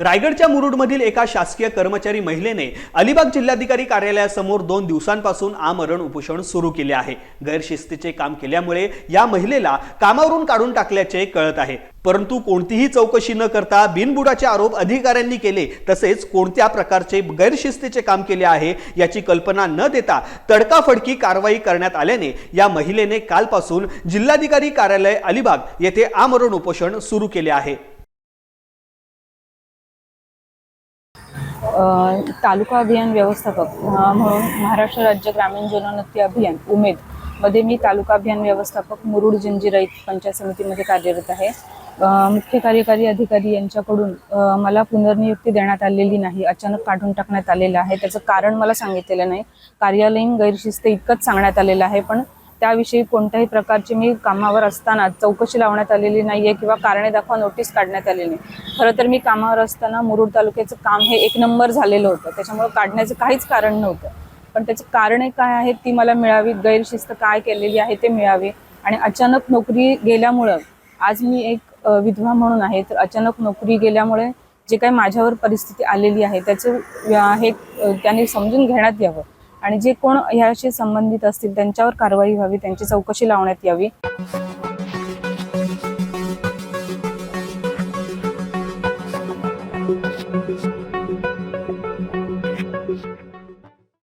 रायगडच्या मुरुडमधील एका शासकीय कर्मचारी महिलेने अलिबाग जिल्हाधिकारी कार्यालयासमोर दोन दिवसांपासून आमरण उपोषण सुरू केले आहे. गैरशिस्तीचे काम केल्यामुळे या महिलेला कामावरून काढून टाकल्याचे कळत आहे. परंतु कोणतीही चौकशी न करता बिनबुडाचे आरोप अधिकाऱ्यांनी केले तसेच कोणत्या प्रकारचे गैरशिस्तीचे काम केले आहे याची कल्पना न देता तडकाफडकी कारवाई करण्यात आल्याने या महिलेने कालपासून जिल्हाधिकारी कार्यालय अलिबाग येथे आमरण उपोषण सुरू केले आहे. तालुका अभियान व्यवस्थापक म्हणून महाराष्ट्र राज्य ग्रामीण जनोन्नती अभियान उमेदमध्ये मी तालुका अभियान व्यवस्थापक मुरुड जंजिराईत पंचायत समितीमध्ये कार्यरत आहे. मुख्य कार्यकारी अधिकारी यांच्याकडून मला पुनर्नियुक्ती देण्यात आलेली नाही अचानक काढून टाकण्यात आलेलं आहे. त्याचं कारण मला सांगितलेलं नाही. कार्यालयीन गैरशिस्त इतकंच सांगण्यात आलेलं आहे पण त्याविषयी कोणत्याही प्रकारची मी कामावर असताना चौकशी लावण्यात आलेली नाही आहे किंवा कारणे दाखवा नोटीस काढण्यात आलेली नाही. खरं तर मी कामावर असताना मुरुड तालुक्याचं काम हे एक नंबर झालेलं होतं. त्याच्यामुळे काढण्याचं काहीच कारण नव्हतं. पण त्याची कारणे काय आहेत ती मला मिळावी गैरशिस्त काय केलेली आहे ते मिळावी. आणि अचानक नोकरी गेल्यामुळं आज मी एक विधवा म्हणून आहे तर अचानक नोकरी गेल्यामुळे जे काही माझ्यावर परिस्थिती आलेली आहे त्याचं हे त्याने समजून घेण्यात यावं. आणि जे कोण ह्याशी संबंधित असतील त्यांच्यावर कारवाई व्हावी त्यांची चौकशी लावण्यात यावी.